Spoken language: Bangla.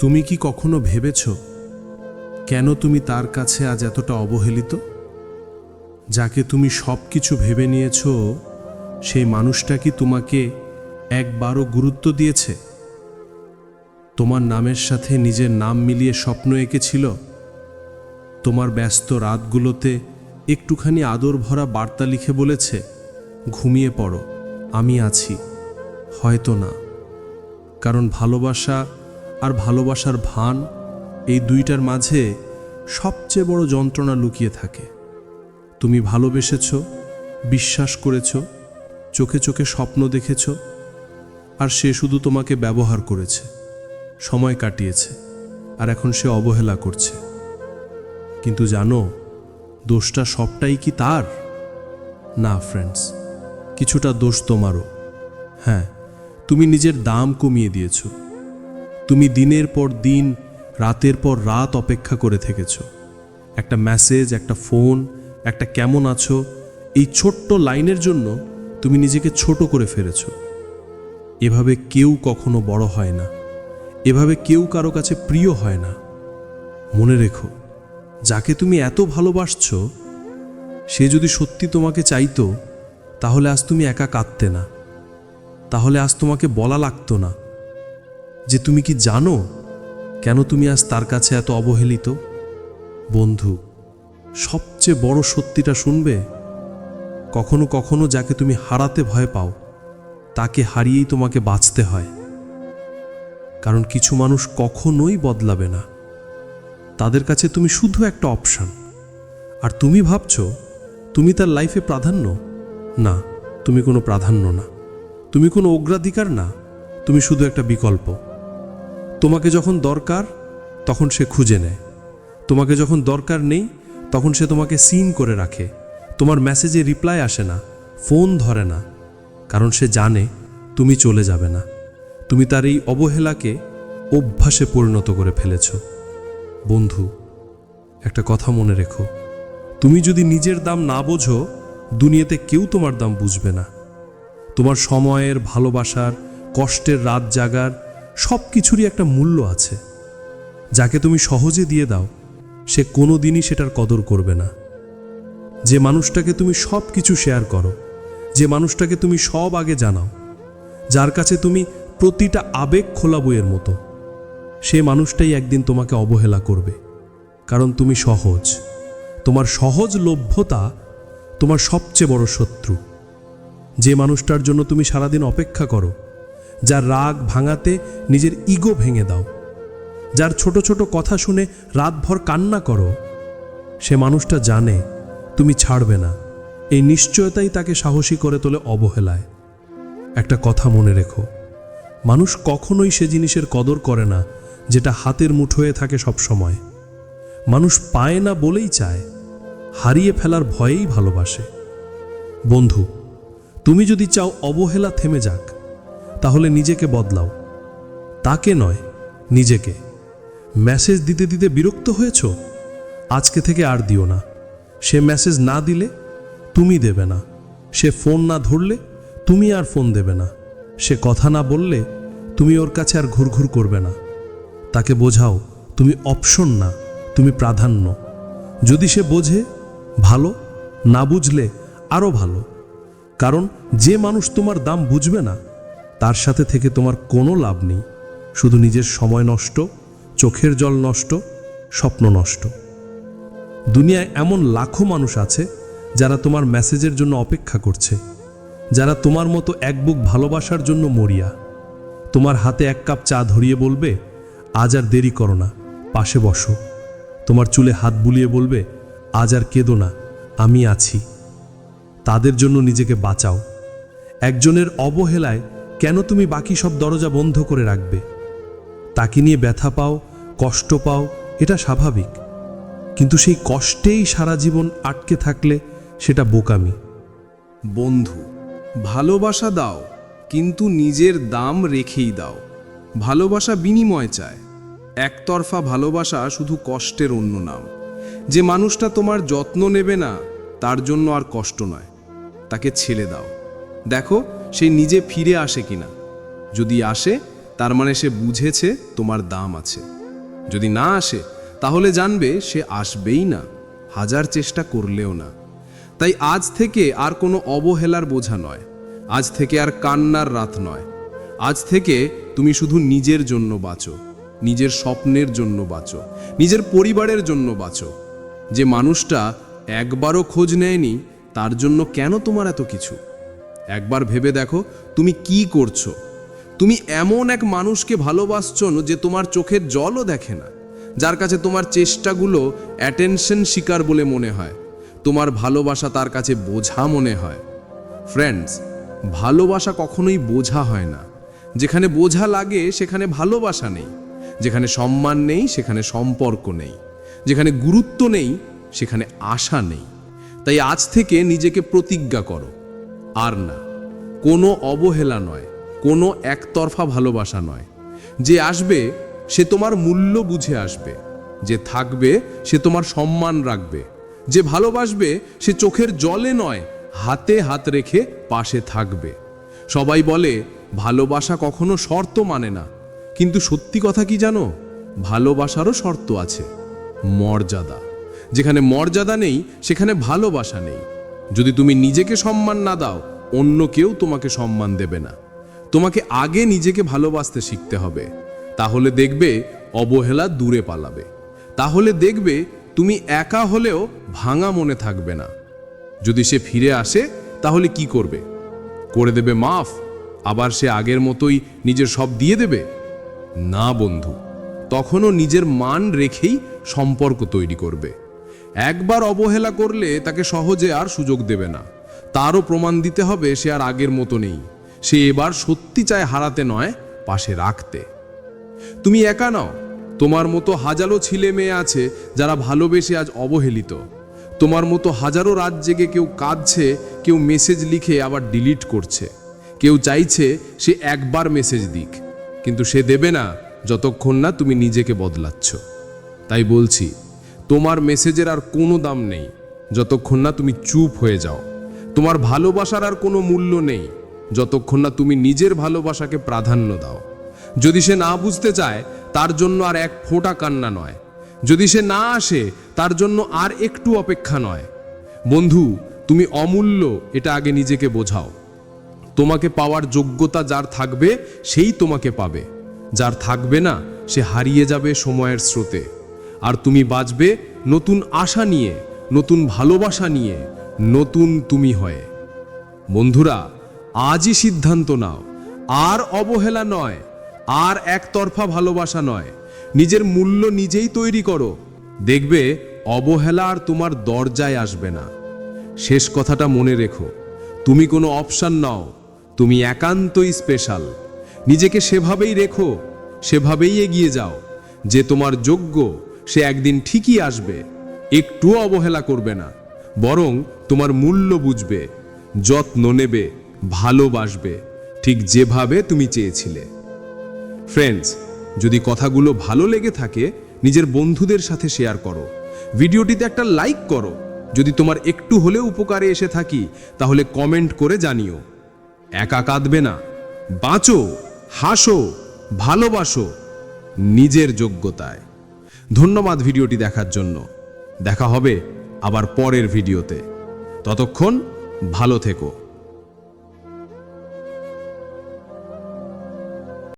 তুমি কি কখনো ভেবেছ, কেন তুমি তার কাছে আজ এতটা অবহেলিত? যাকে তুমি সব কিছু ভেবে নিয়েছ, সেই মানুষটা কি তোমাকে একবারও গুরুত্ব দিয়েছে? তোমার নামের সাথে নিজের নাম মিলিয়ে স্বপ্ন এঁকেছিল? তোমার ব্যস্ত রাতগুলোতে একটুখানি আদর ভরা বার্তা লিখে বলেছে, ঘুমিয়ে পড়ো, আমি আছি। হয়তো না, কারণ ভালোবাসা আর ভালোবাসার ভান এই দুইটার মাঝে সবচেয়ে বড় যন্ত্রণা লুকিয়ে থাকে। তুমি ভালোবেসেছ, বিশ্বাস করেছ, চোখে চোখে স্বপ্ন দেখেছ, আর সে শুধু তোমাকে ব্যবহার করেছে, সময় কাটিয়েছে, আর এখন সে অবহেলা করছে। কিন্তু জানো, দোষটা সবটাই কি তার? না ফ্রেন্ডস কিছুটা দোষ তোমারও। হ্যাঁ তুমি নিজের দাম কমিয়ে দিয়েছ। তুমি দিনের পর দিন, রাতের পর রাত অপেক্ষা করে থেকেছ। একটা মেসেজ একটা ফোন একটা কেমন আছো, এই ছোট্ট লাইনের জন্য তুমি নিজেকে ছোট করে ফেলেছ। এভাবে কেউ কখনো বড় হয় না। এভাবে কেউ কারও কাছে প্রিয় হয় না। মনে রেখো, যাকে তুমি এত ভালোবাসছো, সে যদি সত্যি তোমাকে চাইতো, তাহলে আজ তুমি একা কাঁদতে না। তাহলে আজ তোমাকে বলা লাগতো না। যে তুমি কি জানো কেন তুমি আজ তার কাছে এত অবহেলিত? বন্ধু, সবচেয়ে বড় সত্যিটা শুনবে? কখনো কখনো যাকে তুমি হারাতে ভয় পাও, তাকে হারিয়েই তোমাকে বাঁচতে হয়। কারণ কিছু মানুষ কখনোই বদলাবে না। তাদের কাছে তুমি শুধু একটা অপশন। আর তুমি ভাবছ, তুমি তার লাইফে প্রাধান্য? না, তুমি কোনো প্রাধান্য না। তুমি কোনো অগ্রাধিকার না। তুমি শুধু একটা বিকল্প। তোমাকে যখন দরকার, তখন সে খুঁজে নেয়। তোমাকে যখন দরকার নেই, তখন সে তোমাকে সিন করে রাখে। তোমার মেসেজে রিপ্লাই আসে না, ফোন ধরে না, কারণ সে জানে তুমি চলে যাবে না। তুমি তার এই অবহেলাকে অভ্যাসে পরিণত করে ফেলেছ। বন্ধু, একটা কথা মনে রেখো। তুমি যদি নিজের দাম না বোঝো, দুনিয়াতে কেউ তোমার দাম বুঝবে না। তোমার সময়ের, ভালোবাসার, কষ্টের রাত জাগার সব কিছুরই একটা মূল্য আছে। যাকে তুমি সহজে দিয়ে দাও, সে কোনো দিনই সেটার কদর করবে না। যে মানুষটাকে তুমি সব কিছু শেয়ার করো, যে মানুষটাকে তুমি সব আগে জানাও, যার কাছে তুমি প্রতিটা আবেগ খোলা বইয়ের মতো, সে মানুষটাই একদিন তোমাকে অবহেলা করবে। কারণ তুমি সহজ। তোমার সহজ লভ্যতা তোমার সবচেয়ে বড় শত্রু। যে মানুষটার জন্য তুমি সারাদিন অপেক্ষা করো যার রাগ ভাঙাতে নিজের ইগো ভেঙে দাও। যার ছোট ছোট কথা শুনে রাতভর কান্না করো। সে মানুষটা জানে, তুমি ছাড়বে না। এই নিশ্চয়তাই তাকে সাহসী করে তোলে অবহেলায়। একটা কথা মনে রেখো, মানুষ কখনোই সে জিনিসের কদর করে না, যেটা হাতের মুঠোয় থাকে সব সময় মানুষ পায় না বলেই চায়, হারিয়ে ফেলার ভয়েই ভালোবাসে। বন্ধু, তুমি যদি চাও অবহেলা থেমে যাক তাহলে নিজেকে বদলাও। তাকে নয়, নিজেকে। মেসেজ দিতে দিতে বিরক্ত হয়েছ? আজকে থেকে আর দিও না। সে মেসেজ না দিলে তুমি দেবে না। সে ফোন না ধরলে তুমি আর ফোন দেবে না। সে কথা না বললে তুমি ওর কাছে আর ঘুরঘুর করবে না। তাকে বোঝাও, তুমি অপশন না, তুমি প্রাধান্য। যদি সে বোঝে, ভালো। না বুঝলে আরও ভালো। কারণ যে মানুষ তোমার দাম বুঝবে না তার সাথে থেকে তোমার কোনো লাভ নেই। শুধু নিজের সময় নষ্ট, চোখের জল নষ্ট, স্বপ্ন নষ্ট। দুনিয়ায় এমন লাখো মানুষ আছে যারা তোমার মেসেজের জন্য অপেক্ষা করছে, যারা তোমার মতো এক বুক ভালোবাসার জন্য মরিয়া। তোমার হাতে এক কাপ চা ধরিয়ে বলবে, আজ আর দেরি করো না, পাশে বসো। তোমার চুলে হাত বুলিয়ে বলবে, আজ আর কেঁদো না, আমি আছি। তাদের জন্য নিজেকে বাঁচাও। একজনের অবহেলায় কেন তুমি বাকি সব দরজা বন্ধ করে রাখবে? তাকে নিয়ে ব্যথা পাও, কষ্ট পাও, এটা স্বাভাবিক। কিন্তু সেই কষ্টেই সারা জীবন আটকে থাকলে সেটা বোকামি। বন্ধু, ভালোবাসা দাও, কিন্তু নিজের দাম রেখেই দাও। ভালোবাসা বিনিময় চায়। একতরফা ভালোবাসা শুধু কষ্টের অন্য নাম। যে মানুষটা তোমার যত্ন নেবে না, তার জন্য আর কষ্ট নয়। তাকে ছেড়ে দাও। দেখো সে নিজে ফিরে আসে কিনা। যদি আসে, তার মানে সে বুঝেছে তোমার দাম আছে। যদি না আসে, তাহলে জানবে সে আসবেই না, হাজার চেষ্টা করলেও না। তাই আজ থেকে আর কোনো অবহেলার বোঝা নয়, আজ থেকে আর কান্নার রাত নয়। আজ থেকে তুমি শুধু নিজের জন্য বাঁচো, নিজের স্বপ্নের জন্য বাঁচো, নিজের পরিবারের জন্য বাঁচো। যে মানুষটা একবারও খোঁজ নেয়নি, তার জন্য কেন তোমার এত কিছু? একবার ভেবে দেখো তুমি কি করছ। তুমি এমন এক মানুষকে ভালোবাসছো যে তোমার চোখের জলও দেখে না, যার কাছে তোমার চেষ্টাগুলো অ্যাটেনশন শিকার বলে মনে হয়, তোমার ভালোবাসা তার কাছে বোঝা মনে হয়। ফ্রেন্ডস ভালোবাসা কখনোই বোঝা হয় না। যেখানে বোঝা লাগে, সেখানে ভালোবাসা নেই। যেখানে সম্মান নেই, সেখানে সম্পর্ক নেই। যেখানে গুরুত্ব নেই, সেখানে আশা নেই। তাই আজ থেকে নিজেকে প্রতিজ্ঞা করো। আর না। কোনো অবহেলা নয়, কোনো একতরফা ভালোবাসা নয়। যে আসবে, সে তোমার মূল্য বুঝে আসবে। যে থাকবে, সে তোমার সম্মান রাখবে। যে ভালোবাসবে, সে চোখের জলে নয়, হাতে হাত রেখে পাশে থাকবে। সবাই বলে, ভালোবাসা কখনো শর্ত মানে না। কিন্তু সত্যি কথা কি জানো? ভালোবাসারও শর্ত আছে। মর্যাদা। যেখানে মর্যাদা নেই, সেখানে ভালোবাসা নেই। যদি তুমি নিজেকে সম্মান না দাও, অন্য কেউ তোমাকে সম্মান দেবে না। তোমাকে আগে নিজেকে ভালোবাসতে শিখতে হবে। তাহলে দেখবে অবহেলা দূরে পালাবে। তাহলে দেখবে তুমি একা হলেও ভাঙা মনে থাকবে না। যদি সে ফিরে আসে, তাহলে কি করবে? করে দেবে মাফ, আবার সে আগের মতোই নিজের সব দিয়ে দেবে? না বন্ধু, তখনও নিজের মান রেখেই সম্পর্ক তৈরি করবে। একবার অবহেলা করলে তাকে সহজে আর সুযোগ দেবে না। তারও প্রমাণ দিতে হবে সে আর আগের মতো নেই। সে এবার সত্যি চায় হারাতে নয়, পাশে রাখতে। তুমি একা নাও। তোমার মতো হাজারো ছেলে মেয়ে আছে যারা ভালোবেসে আজ অবহেলিত। তোমার মতো হাজারো রাত জেগে কেউ কাঁদছে, কেউ মেসেজ লিখে আবার ডিলিট করছে। কেউ চাইছে সে একবার মেসেজ দিক, কিন্তু সে দেবে না যতক্ষণ না তুমি নিজেকে বদলাচ্ছ। তাই বলছি তোমার মেসেজের আর কোনো দাম নেই। যতক্ষণ না তুমি চুপ হয়ে যাও। তোমার ভালোবাসার আর কোনো মূল্য নেই। যতক্ষণ না তুমি নিজের ভালোবাসাকে প্রাধান্য দাও। যদি সে না বুঝতে চায়, তার জন্য আর এক ফোঁটা কান্না নয়। যদি সে না আসে, তার জন্য আর একটু অপেক্ষা নয়। বন্ধু, তুমি অমূল্য, এটা আগে নিজেকে বোঝাও। তোমাকে পাওয়ার যোগ্যতা যার থাকবে, সেই তোমাকে পাবে। যার থাকবে না, সে হারিয়ে যাবে সময়ের স্রোতে। আর তুমি বাঁচবে নতুন আশা নিয়ে, নতুন ভালোবাসা নিয়ে, নতুন তুমি হয়ে। বন্ধুরা, আজই সিদ্ধান্ত নাও, আর অবহেলা নয়, আর একতরফা ভালোবাসা নয়, নিজের মূল্য নিজেই তৈরি করো। দেখবে, অবহেলা আর তোমার দরজায় আসবে না। শেষ কথাটা মনে রেখো, তুমি কোনো অপশান নাও, তুমি একান্তই স্পেশাল। নিজেকে সেভাবেই রেখো, সেভাবেই এগিয়ে যাও, যে তোমার যোগ্য সে একদিন ঠিকই আসবে, একটুও অবহেলা করবে না, বরং তোমার মূল্য বুঝবে, যত্ন নেবে, ভালোবাসবে, ঠিক যেভাবে তুমি চেয়েছিলে। ফ্রেন্ডস যদি কথাগুলো ভালো লেগে থাকে, নিজের বন্ধুদের সাথে শেয়ার করো। ভিডিওটিতে একটা লাইক করো। যদি তোমার একটু হলেও উপকারে এসে থাকি, তাহলে কমেন্ট করে জানিও। একা কাঁদবে না। বাঁচো, হাসো, ভালোবাসো নিজের যোগ্যতায়। ধন্যবাদ ভিডিওটি দেখার জন্য। দেখা হবে আবার পরের ভিডিওতে। ততক্ষণ ভালো থেকো।